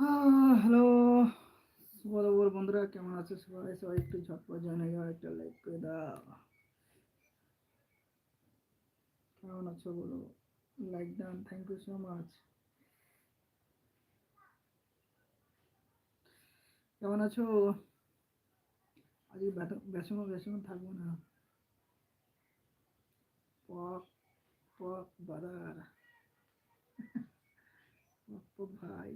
Hello শুভ বন্ধুরা, কেমন আছে সবাই? সবাই একটু ঝটপট হয়ে যাও একটা লাইক করে দাও। কেমন আছো বলো? Like done thank you so much কেমন আছো? আজকে বেসনো বেসনো থাকব না। পক পক, বাদার। পক ভাই।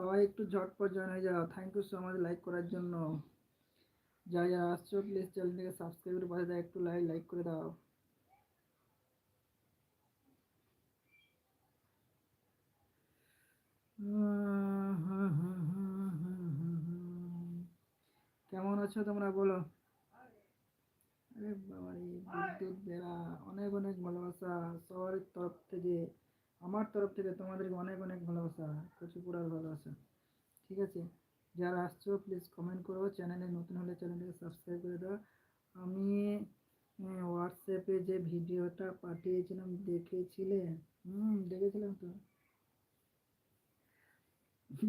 সবাই একটু ঝটপট জয়েন হয়ে যাও। Thank you so much like করার জন্য। যা যা আসছো প্লিজ চ্যানেলটিকে সাবস্ক্রাইব করে পাশে একটু লাইক লাইক করে দাও। কেমন আছো তোমরা বলো? বাবা বিদ্যুৎ বেড়া, অনেক অনেক ভালোবাসা সবার তরফ থেকে। আমার তরফ থেকে তোমাদেরকে অনেক অনেক ভালোবাসা কচুপুরার ভালোবাসা। ঠিক আছে? যারা আসছো প্লিজ কমেন্ট করো। চ্যানেলে নতুন হলে চ্যানেলটাকে সাবস্ক্রাইব করে দাও। আমি হোয়াটসঅ্যাপে যে ভিডিওটা পাঠিয়েছিলাম, দেখেছিলে? হুম, দেখেছিলাম তো।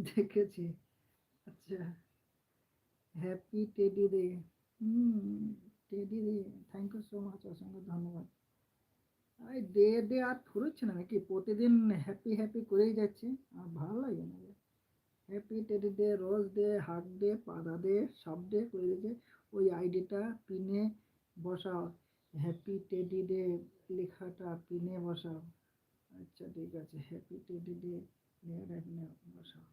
দেখেছি। আচ্ছা। Happy teddy day hmm teddy day thank you so much অসংখ্য ধন্যবাদ। এই ডে ডে আর ফুরোচ্ছে না নাকি? প্রতিদিন হ্যাপি হ্যাপি করেই যাচ্ছে। আর ভালো লাগে না happy teddy day rose day heart day পাদা day সব ডে করে দিয়েছে। ওই আইডিটা পিনে বসাও। হ্যাপি টেডি ডে লেখাটা পিনে বসাও। আচ্ছা ঠিক আছে। হ্যাপি টেডি ডে বসাও।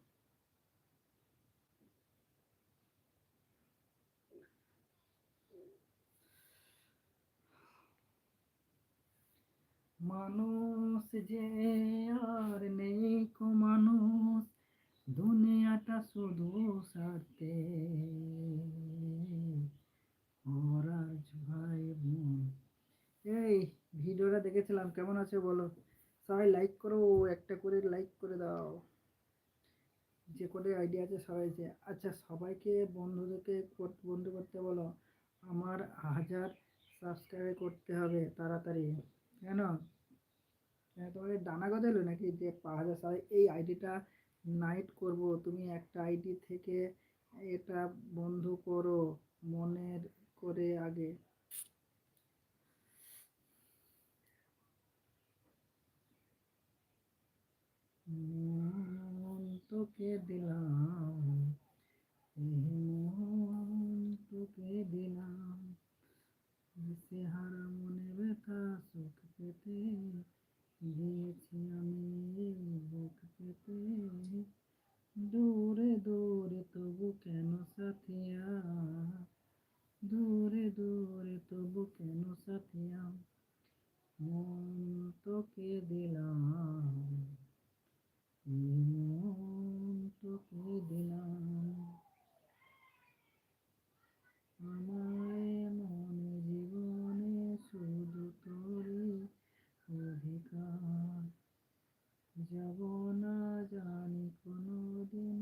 মানুষ যে আর নেই কো মানুষ, দুনিয়াটা শুধু সারতে ভাই বোন। এই ভিডিওটা দেখেছিলাম, কেমন আছে বলো? সবাই লাইক করো, একটা করে লাইক করে দাও। যে করে আইডিয়া আছে সবাই আচ্ছা সবাইকে, বন্ধুদেরকে বন্ধু করতে বলো। আমার হাজার সাবস্ক্রাইব করতে হবে তাড়াতাড়ি, কেন? তোমাকে ডানা গজালো নাকি যে পাওয়া যায়? এই আইডিটা নাইট করব। তুমি একটা আইডি থেকে এটা বন্ধ করো মনের করে আগে। তোকে দিলাম মন তোকে দিলাম হারা মনে ব্যথা সুখ পেতে দিয়েছি আমি বুক পেতে দূরে দূরে তবু কেন সাথিয়া দূরে দূরে তবু কেন সাথিয়া মন তোকে দিলাম মন তোকে দিলাম আমায় মনে জীবনে শুধু তোরই অধিকার যাব না জানি কোনো দিন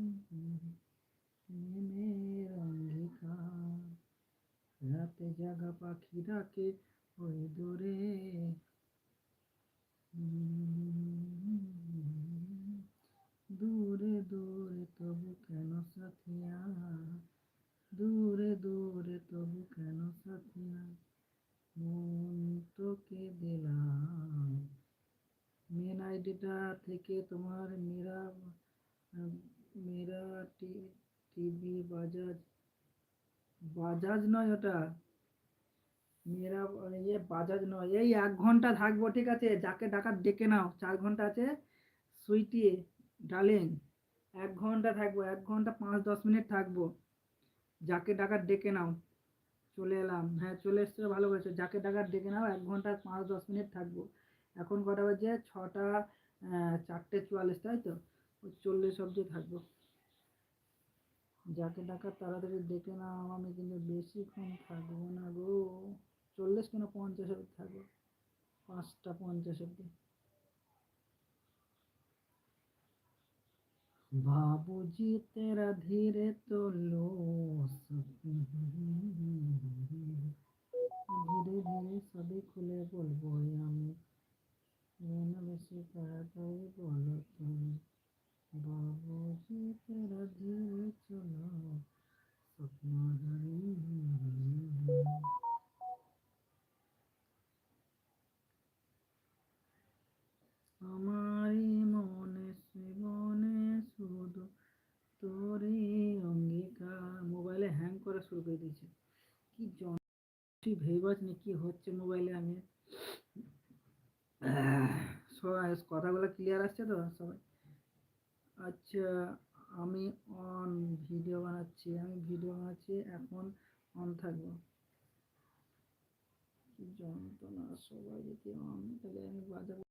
প্রেমের অঙ্গীকার রাতে জাগা পাখি ডাকে? ওই দূরে। দূরে দূরে তবু কেন সাথিয়া দূরে দূরে তবু কেন সাথিয়া মন তোকে দিলাম মেন আইডিটা থেকে তোমার মেরা মেরা টিভি বাজাজ বাজাজ নয় ওটা? মেরা ইয়ে বাজাজ নয়, এই এক ঘণ্টা থাকব, ঠিক আছে? যাকে ডাকার ডেকে নাও, চার ঘণ্টা আছে, সুইটি ডালিং এক ঘণ্টা থাকব, এক ঘণ্টা পাঁচ, দশ মিনিট থাকব, যাকে ডাকার ডেকে নাও। চলে এলাম। হ্যাঁ চলে এসছে ভালো করেছ। যাকে ডাকার ডেকে নাও, এক ঘণ্টা পাঁচ, দশ মিনিট থাকব। এখন কটা বাজে? ছটা চারটে চুয়াল্লিশ, তাই তো? চল্লিশ অবধি থাকব। যাকে ডাকার তাড়াতাড়ি ডেকে নাও, আমি কিন্তু বেশিক্ষণ থাকব না গো। চল্লিশ কেন পঞ্চাশ অব্দি থাকবে? পাঁচটা পঞ্চাশ অবধি। বাবুজি তেরা ধীরে তোলো ধীরে ধীরে সবই খুলে বলব আমি। যেন বেশি বলো তুমি? বাবুজি তেরা ধীরে চলো স্বপ্ন হারি আমারই মনে জীবনে শুধু তোরই অঙ্গীকার। মোবাইলে হ্যাং করা শুরু করে দিয়েছে। কি জন তুই ভেবে পাচ্ছি কি হচ্ছে মোবাইলে আমি? কথাগুলো ক্লিয়ার আসছে তো সবাই? আচ্ছা আমি অন ভিডিও বানাচ্ছি, আমি ভিডিও বানাচ্ছি, এখন অন থাকব। যন্ত্রণা সবাই যদি অন তাহলে আমি বাজাবো।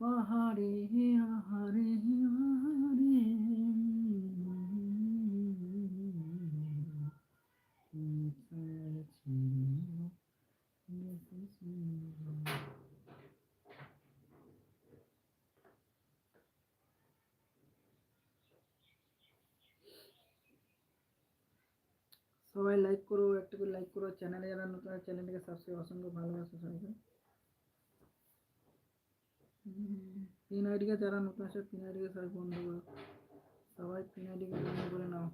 পাহাড়ে সবাই লাইক করো, একটা করে লাইক করো চ্যানেলে যারা নতুন চ্যানেলটাকে সাবস্ক্রাইব অসংখ্য ভালোবাসো সবাইকে। পিন আইডিকে যারা নতুন আছে পিন আইডিকে সবাই বন্ধ করো। সবাই পিন আইডিকে বন্ধ করে নাও।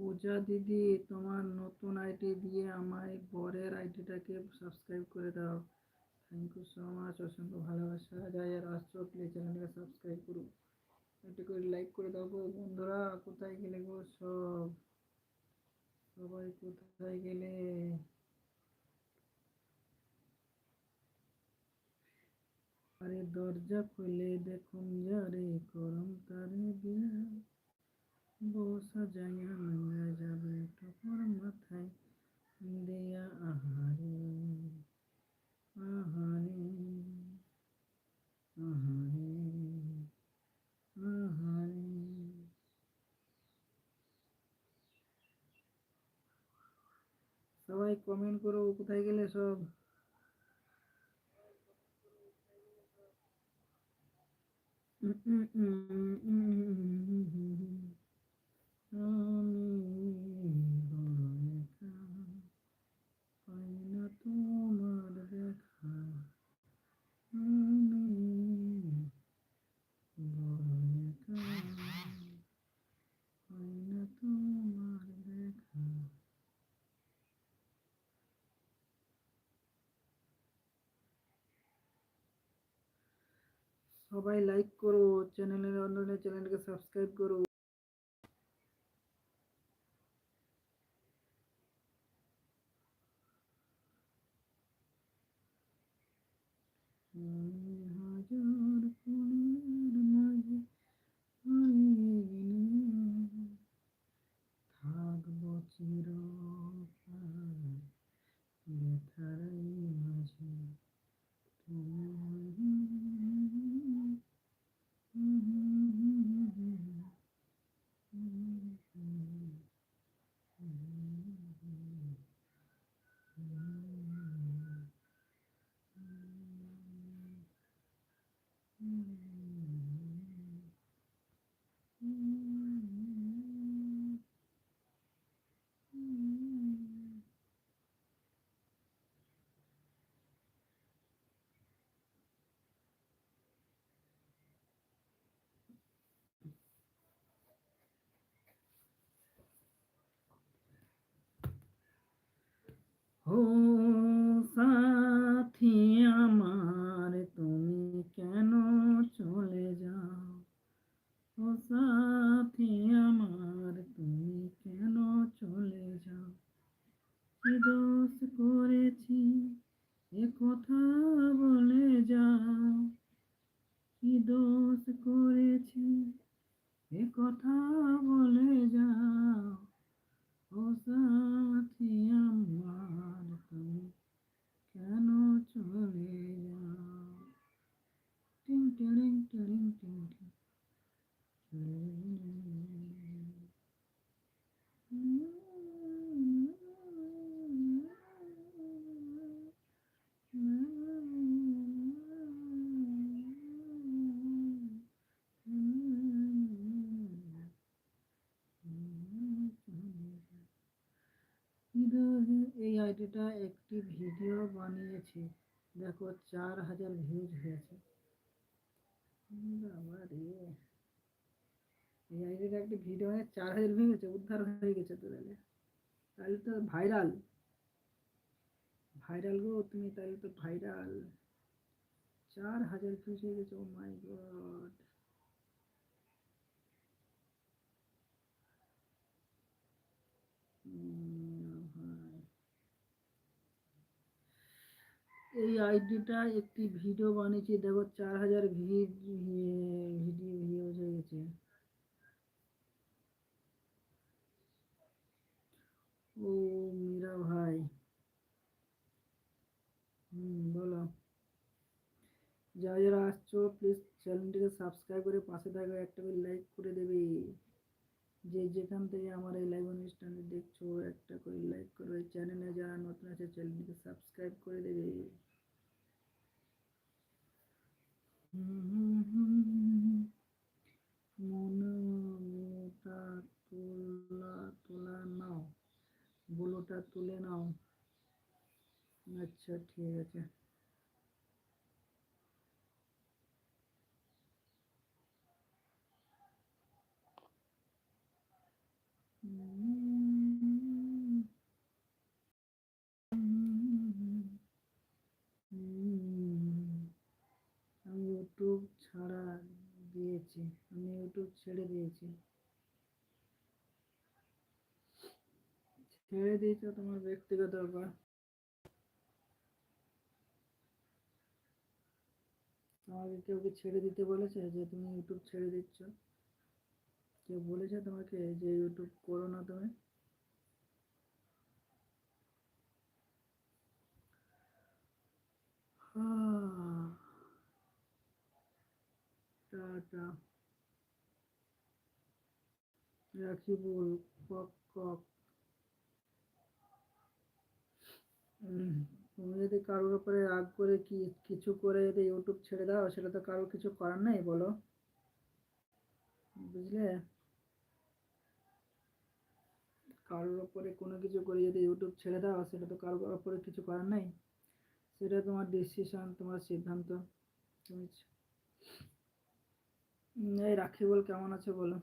পূজা দিদি, তোমার নতুন আইডি দিয়ে আমায় বরের আইডিটাকে সাবস্ক্রাইব করে দাও। থ্যাংক ইউ সো মাচ অসংখ্য ভালোবাসা। যাই আর আসছো প্লিজ চ্যানেলটাকে সাবস্ক্রাইব করো। একটু করে লাইক করে দাও গো বন্ধুরা। কোথায় গেলে গো সব? সবাই কোথায় গেলে? আরে দরজা খুলে দেখুন যারে করম তারে বিয়া বসা জায়গা মেলা যাবে টপর মাথায় দেয়া আহারে আহারে আহারে আহারে সবাই কমেন্ট করো কোথায় গেলে সব আমি সবাই লাইক করো চ্যানেলের অন্য চ্যানেলকে সাবস্ক্রাইব করো আমি হাজার কোণের মাঝে হারিয়ে গেলে থাকব চিরকাল ব্যথার এই মাঝে তুমি ও সাথী আমার তুমি কেন চলে যাও ও সাথী আমার তুমি কেন চলে যাও কি দোষ করেছি এ কথা বলে যাও কি একটি ভিডিও বানিয়েছি দেখো চার হাজার ভিউজ হয়েছে বাবা রে এই আইডিটা একটা ভিডিও চার হাজার ভিউ হয়েছে, উদ্ধার হয়ে গেছে তো তাহলে। তাহলে তো ভাইরাল ভাইরাল গো তুমি, তাহলে তো ভাইরাল চার হাজার ভিউজ হয়ে গেছে ও মাই গড এই আইডিটা একটি ভিডিও বানিয়েছি, দেখো চার হাজার ভিডিও ভিউজ হয়ে গেছে। ও মীরা ভাই। হুম, বলো। যারা যারা আসছো প্লিজ চ্যানেলটিকে সাবস্ক্রাইব করে পাশে থাকবে একটা করে লাইক করে দেবে। যে যেখান থেকে আমার এই লাইভ অনুষ্ঠানটি দেখছ, একটা করে লাইক করবে। চ্যানেলে যারা নতুন আছে চ্যানেলটিকে সাবস্ক্রাইব করে দেবে। মনটা তোলা তোলা নাও তুলে নাও। আচ্ছা ঠিক আছে আমি ইউটিউব ছাড়া দিয়েছি আমি ইউটিউব ছেড়ে দিয়েছি দিয়েছ তোমার ব্যক্তিগত ব্যাপার। তোমাকে কেউ কি ছেড়ে দিতে বলেছে যে তুমি ইউটিউব ছেড়ে দিচ্ছ? কেউ বলেছে তোমাকে যে ইউটিউব করো না তুমি? টাটা। রাখিবুল কক কক তুমি যদি কারোর উপরে রাগ করে কি কিছু করে যদি ইউটিউব ছেড়ে দাও, সেটা তো কারোর কিছু করার নেই, বলো। বুঝলে? কারোর ওপরে কোনো কিছু করে যদি ইউটিউব ছেড়ে দাও, সেটা তো কারোর ওপরে কিছু করার নেই। সেটা তোমার ডিসিশন তোমার সিদ্ধান্ত। তুমি এই রাখি বল কেমন আছে বলো।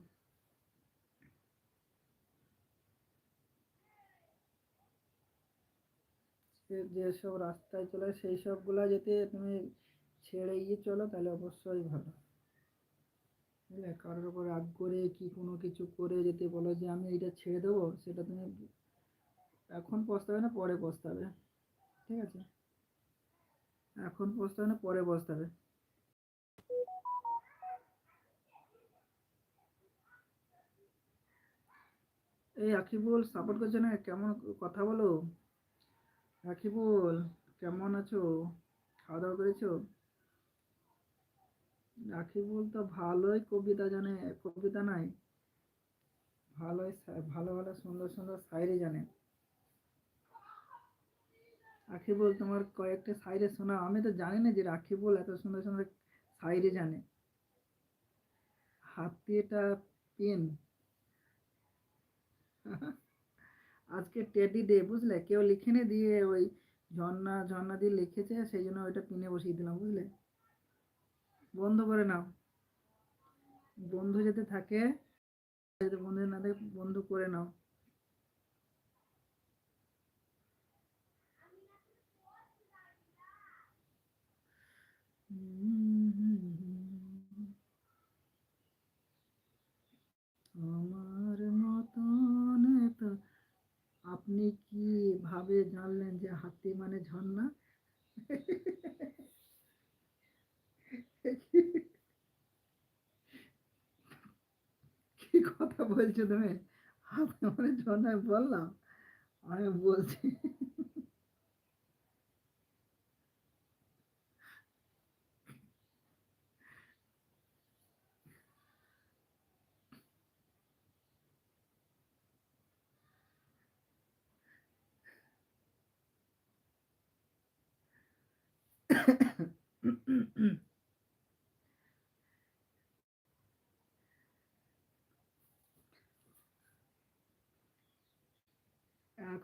যেসব রাস্তায় চলে, সেই সবগুলো যদি তুমি ছেড়ে গিয়ে চলো, তাহলে অবশ্যই ভালো। বুঝলে? কারোর উপর রাগ করে কি কোনো কিছু করে যদি বলো যে, আমি এইটা ছেড়ে দেবো, সেটা তুমি এখন পস্তাবে না, পরে পস্তাবে। ঠিক আছে? এখন পস্তাবে না, পরে পস্তাবে। এই আকিবুল সাপোর্ট করছে না? কেমন কথা বলো? রাখিবুল কেমন আছো? খাওয়া দাওয়া করেছ? রাখিবুল তো ভালোই কবিতা জানে, কবিতা নাই। ভালোই ভালো ভালো, সুন্দর সুন্দর শায়রি জানে। রাখিবুল তোমার কয়েকটা সাইরে শোনা। আমি তো জানি না যে রাখিবুল এত সুন্দর সুন্দর শায়রি জানে। হাতিটা পেন। আজকে টেডি ডে, বুঝলে? কেউ লিখেনি দিয়ে ওই ঝর্ণা ঝর্ণা দিয়ে লিখেছে, সেই জন্য ওইটা পিনে বসিয়ে দিলাম, বুঝলে? বন্ধ করে নাও। বন্ধু যদি থাকে বন্ধু না থাকে, বন্ধ করে নাও। আমার মতন তো আপনি কি ভাবে জানলেন যে হাতি মানে ঝর্ণা? কি কথা বলছো তুমি? হাতি মানে ঝর্ণায় বললাম। আমি বলছি।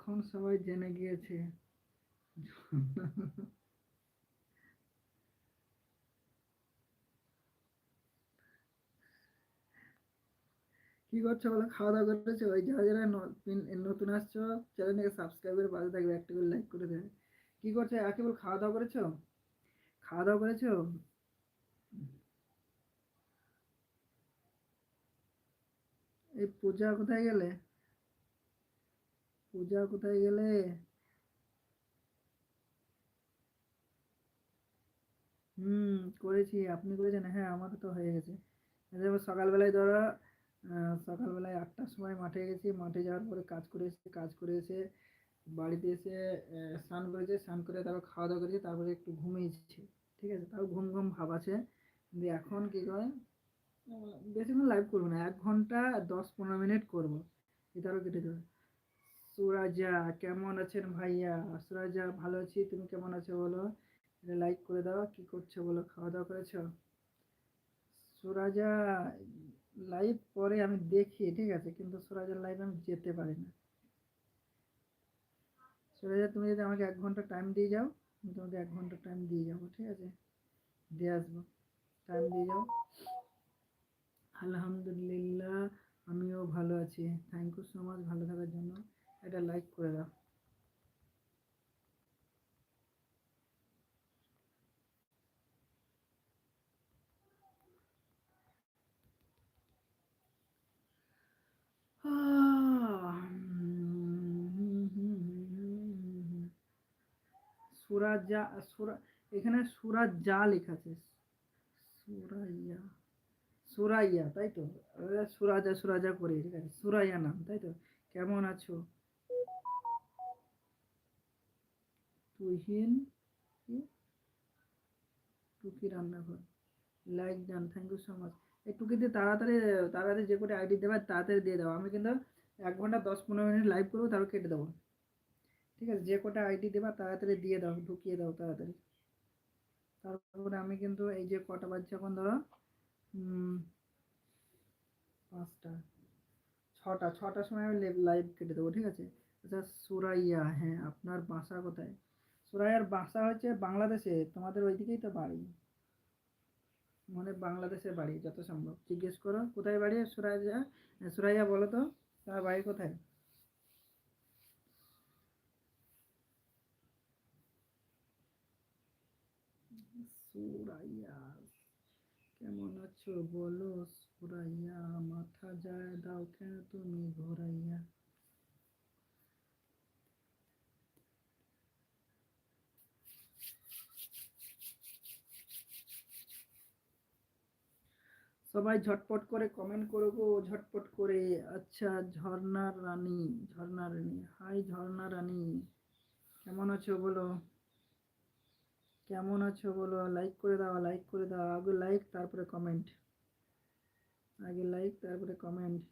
এখন সবাই জেনে গিয়েছে। কি করছ বলো? খাওয়া দাওয়া করেছ? ওই যারা যারা নতুন আসছো, চ্যানেলটাকে সাবস্ক্রাইব করে পাশে থাকবে, একটা করে লাইক করে দেবে। কি করছ? একে বল, খাওয়া দাওয়া করেছ? খাওয়া দাওয়া করেছ? এই পূজা কোথায় গেলে? পূজা কোথায় গেলে? হুম, করেছি। আপনি করেছেন? হ্যাঁ আমার তো হয়ে গেছে। যেমন সকালবেলায় ধরো সকালবেলায় আটটার সময় মাঠে গেছি। মাঠে যাওয়ার পরে কাজ করে এসেছি কাজ করে এসে বাড়িতে এসে স্নান করেছে। স্নান করে তারপর খাওয়া দাওয়া করেছে। তারপরে একটু ঘুমিয়েছি। ঠিক আছে? তাও ঘুম ঘুম ভাব আছে। কিন্তু এখন কি করে বেশিক্ষণ লাইভ করব না। এক ঘণ্টা দশ পনেরো মিনিট করব। এটারও কেটে দেবে। সুরাজা, কেমন আছেন ভাইয়া? সুরাজা, ভালো আছি। তুমি কেমন আছো বলো? এটা লাইক করে দাও। কি করছ বলো? খাওয়া দাওয়া করেছ? সুরাজা লাইভ পরে আমি দেখি, ঠিক আছে? কিন্তু সুরাজের লাইভ আমি যেতে পারি না। সুরাজা, তুমি যদি আমাকে এক ঘণ্টা টাইম দিয়ে যাও, আমি তোমাকে এক ঘণ্টা টাইম দিয়ে যাব, ঠিক আছে? দিয়ে আসব। টাইম দিয়ে যাও। আলহামদুলিল্লাহ, আমিও ভালো আছি। থ্যাংক ইউ সো মাচ ভালো থাকার জন্য। এটা লাইক করে দাও। সুরাজা, সুরা, এখানে সুরাজ লেখা আছে। সুরাইয়া সুরাইয়া, তাই তো? সুরাজা সুরাজা করে ঠিক আছে। সুরাইয়া নাম, তাই তো? কেমন আছো? Tuhin Tuki Rannaghar. Like done thank you so much এই টুকিতে তাড়াতাড়ি তাড়াতাড়ি যে করে আইডি দেবে, তাড়াতাড়ি দিয়ে দাও। আমি কিন্তু এক ঘণ্টা, দশ, পনেরো মিনিট লাইভ করব, তারপর কেটে দেবো। ঠিক আছে, যে কটা আইডি দেবা, তাড়াতাড়ি দিয়ে দাও, ঢুকিয়ে দাও তাড়াতাড়ি। তারপরে আমি কিন্তু এই যে কটা বাজছে এখন ধরো পাঁচটা, ছটা, ছটার সময় আমি লাইভ কেটে দেবো, ঠিক আছে? আচ্ছা সুরাইয়া হ্যাঁ আপনার বাসা কোথায়? সুরাইয়ার বাসা হচ্ছে বাংলাদেশে, তোমাদের ওইদিকেই তো বাড়ি। মানে বাংলাদেশে বাড়ি, যত সম্ভব। জিজ্ঞেস করো, কোথায় বাড়ি সুরাইয়া? সুরাইয়া বলো তো তোমার বাড়ি কোথায়? কেমন আছো? বলো, সুরাইয়া, মাথা যায় দাও কেন তুমি ঘোরাইয়া? সবাই ঝটপট করে কমেন্ট করো গো, ঝটপট করে। আচ্ছা ঝর্ণার রানী, ঝর্ণা রানী। হাই ঝর্ণা রানী। কেমন আছো বলো? কেমন আছো বলো? লাইক করে দাও লাইক করে দাও। আগে লাইক তারপরে কমেন্ট আগে লাইক তারপরে comment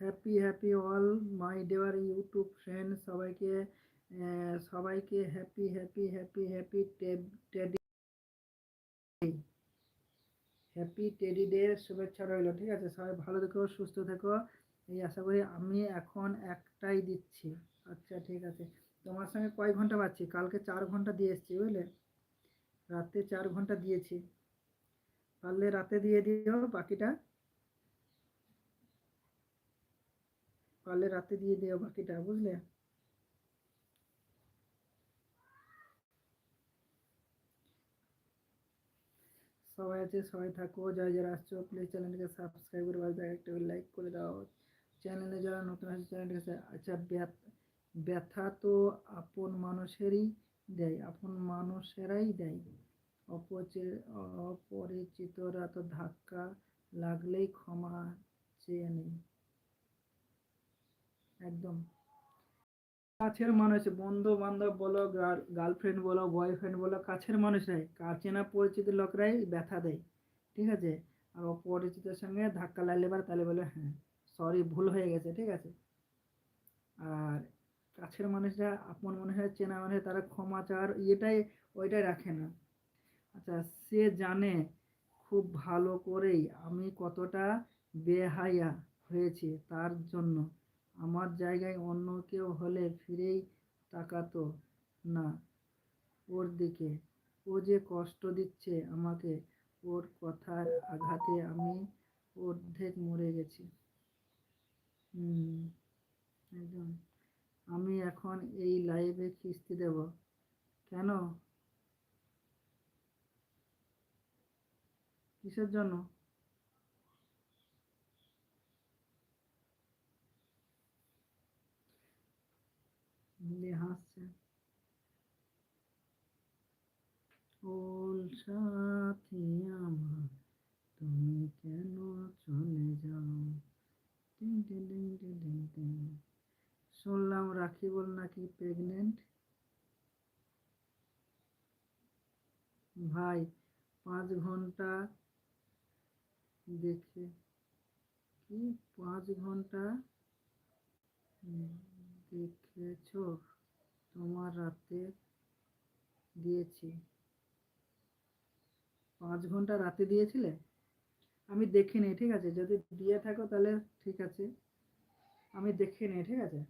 happy happy all my dear YouTube friend সবাইকে সবাইকে happy happy happy happy teddy happy teddy day শুভেচ্ছা রইল, ঠিক আছে? সবাই ভালো থেকো, সুস্থ থেকো। এই আশা করি আমি এখন একটাই দিচ্ছি। আচ্ছা ঠিক আছে। তোমার সঙ্গে কয় ঘণ্টা পাচ্ছি কালকে চার ঘণ্টা দিয়ে এসেছি, বুঝলে? রাতে চার ঘণ্টা দিয়েছি। পারলে রাতে দিয়ে দিও বাকিটা। পারলে রাতে দিয়ে দিও বাকিটা, বুঝলে? সবাই আছে, সবাই থাকো। যারা যারা আসছো প্লিজ চ্যানেলকে সাবস্ক্রাইব করে পাশে একটা লাইক করে দাও। চ্যানেলে যারা নতুন আছে চ্যানেলটাকে আচ্ছা ব্যথ- তো আপন মানুষেরই দেয়, আপন মানুষেরাই দেয়। অপচে- অপরিচিতরা তো ধাক্কা লাগলেই ক্ষমা চেয়ে নেই একদম। কাছের মানুষ বন্ধু বান্ধব বলো গার্লফ্রেন্ড বলো বয়ফ্রেন্ড বলো, কাছের মানুষরাই চেনা পরিচিত লোকরাই ব্যথা দেয়। ঠিক আছে? আর অপরিচিতের সঙ্গে ধাক্কা লাগলে এবার তাহলে বলে হ্যাঁ সরি ভুল হয়ে গেছে। ঠিক আছে? আর কাছের মানুষরা, আপন মানুষের, চেনা মানুষ তারা ক্ষমা চাওয়ার ইয়েটাই, ওইটাই রাখে না। আচ্ছা সে জানে খুব ভালো করেই আমি কতটা বেহায়া হয়েছি তার জন্য। আমার জায়গায় অন্য কেউ হলে ফিরেই তাকাতো না ওর দিকে। ও যে কষ্ট দিচ্ছে আমাকে, ওর কথার আঘাতে আমি অর্ধেক মরে গেছি। একদম। আমি এখন এই লাইভে কিস্তি দেব। কেন? কিসের জন্য? হাসছে ওল সাথী আমার তুমি কেন চলে যাও টিং টিং টিং টিং টিং টিং। শুনলাম রাখিবুল নাকি প্রেগনেন্ট ভাই পাঁচ ঘণ্টা দেখে কি পাঁচ ঘণ্টা দেখেছ? তোমার রাতে দিয়েছি। পাঁচ ঘণ্টা রাতে দিয়েছিলে? আমি দেখিনি, ঠিক আছে? যদি দিয়ে থাকো তাহলে ঠিক আছে। আমি দেখিনি, ঠিক আছে?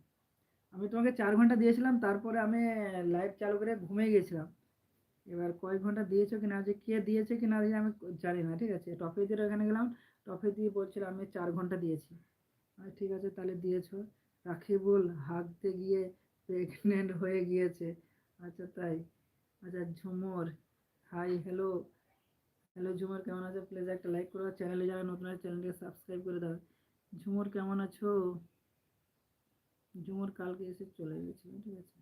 আমি তোমাকে চার ঘণ্টা দিয়েছিলাম, তারপরে আমি লাইভ চালু করে ঘুমিয়ে গেছিলাম। এবার কয়েক ঘণ্টা দিয়েছ কি না যে কে দিয়েছে কি না আমি জানি না, ঠিক আছে? টপে দিয়ে ওখানে গেলাম টপে দিয়ে বলছিল আমি চার ঘণ্টা দিয়েছি। ঠিক আছে, তাহলে দিয়েছ। রাখিবুল হাঁকতে গিয়ে প্রেগনেন্ট হয়ে গিয়েছে। আচ্ছা তাই আচ্ছা Jhumur hi hello hello Jhumur, কেমন আছো? প্লিজ একটা লাইক করো। চ্যানেলে যারা নতুন আছে চ্যানেলকে সাবস্ক্রাইব করে দাও। ঝুমর, কেমন আছো? ঝুমর, কালকে এসে চলে গেছিল, ঠিক আছে।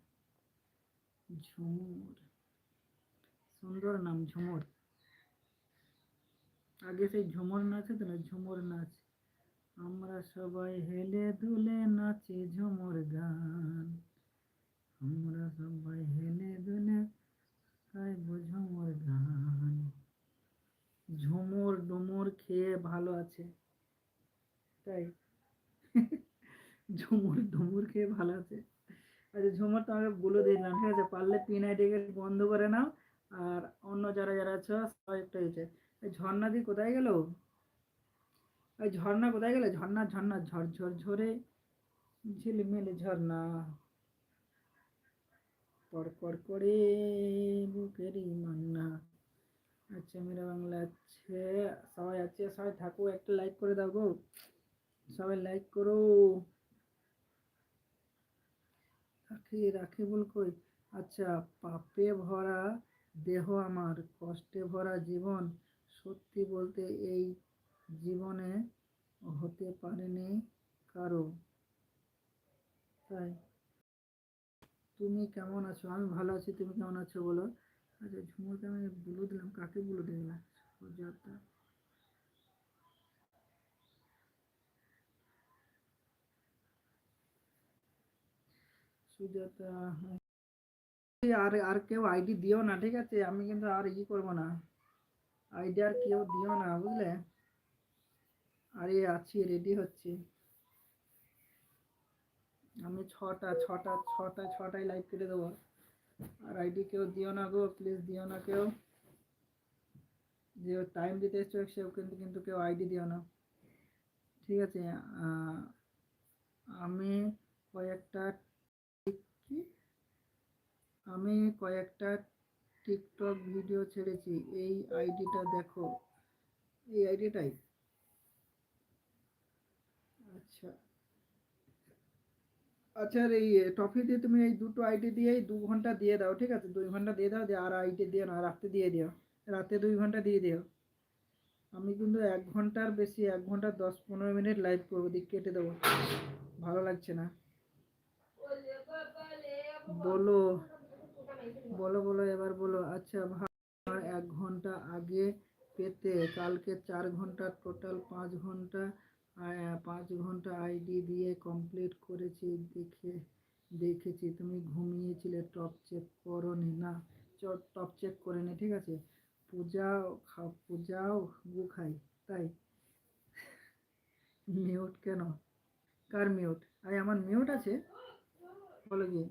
ঝুমুর, সুন্দর নাম ঝুমুর। আগে সেই ঝুমুর নাচ হতো না? ঝুমুর নাচ। আমরা সবাই হেলে দুলে নাচি ঝুমুর গান। আমরা সবাই হেলে দুলে গাইব ঝুমুর গান। ঝুমুর ডুমুর খেয়ে ভালো আছে, তাই? ঝুমুর ডুমুর খেয়ে ভালো আছে। আচ্ছা ঝুমুর তোমাকে বলে দিলাম, ঠিক আছে? পারলে পিন আইডিকে বন্ধ করে নাও, আর অন্য যারা যারা আছো, সবাই একটা হয়েছে এই ঝর্ণা দি কোথায় গেল? ওই ঝর্ণা কোথায় গেলে? ঝর্ণা ঝর্ণা, ঝর ঝর ঝিলমিল ঝর্ণা। পর করে বুকেরই মান্না। আচ্ছা মেরা বাংলা আছে। সবাই আছে, সবাই থাকো, একটা লাইক করে দাও গো। সবাই লাইক করো। রাখি রাখি বল কই? আচ্ছা পাপে ভরা দেহ আমার, কষ্টে ভরা জীবন। সত্যি বলতে এই জীবনে হতে পারেনি কারও। তাই। তুমি কেমন আছো? আমি ভালো আছি, তুমি কেমন আছো বলো? আচ্ছা ঝুমুরকে আমি বুলু দিলাম, কাকে বুলু দিলাম সুজাতা সুজাতা। আর আর কেউ আইডি দিও না, ঠিক আছে? আমি কিন্তু আর ই করব না। আইডি আর কেউ দিও না, বুঝলে? আরে আছি রেডি হচ্ছি। আমি ছটা ছটা ছটা, ছটায় লাইভ কেটে দেবো। আর আইডি কেউ দিও না গো প্লিজ দিও না কেউ। যে টাইম দিতে এসছো সেও কিন্তু কিন্তু কেউ আইডি দিও না। ঠিক আছে আমি কয়েকটা আমি কয়েকটা টিকটক ভিডিও ছেড়েছি। এই আইডিটা দেখো। এই আইডিটাই আচ্ছা আচ্ছা এই টফি দিয়ে তুমি এই দুটো আইডি দিয়েই দু ঘণ্টা দিয়ে দাও, ঠিক আছে? দুই ঘণ্টা দিয়ে দাও, দিয়ে আর আইডি দিয়ে না রাতে দিয়ে দিও। রাতে দুই ঘণ্টা দিয়ে দিও। আমি কিন্তু এক ঘণ্টার বেশি, এক ঘণ্টা দশ পনেরো মিনিট লাইভ করব, দিক কেটে দেবো। ভালো লাগছে না। বলো বলো বলো, এবার বলো। আচ্ছা আমার এক ঘণ্টা আগে পেতে, কালকে চার ঘণ্টা টোটাল পাঁচ ঘণ্টা। পাঁচ ঘণ্টা আইডি দিয়ে কমপ্লিট করেছি, দেখে, দেখেছি। তুমি ঘুমিয়েছিলে, টপ চেক করনি, না টপ চেক করেনি, ঠিক আছে? পূজাও খা, পূজাও গু খাই, তাই? মিউট কেন? কার মিউট? আরে, আমার মিউট আছে? বলো কি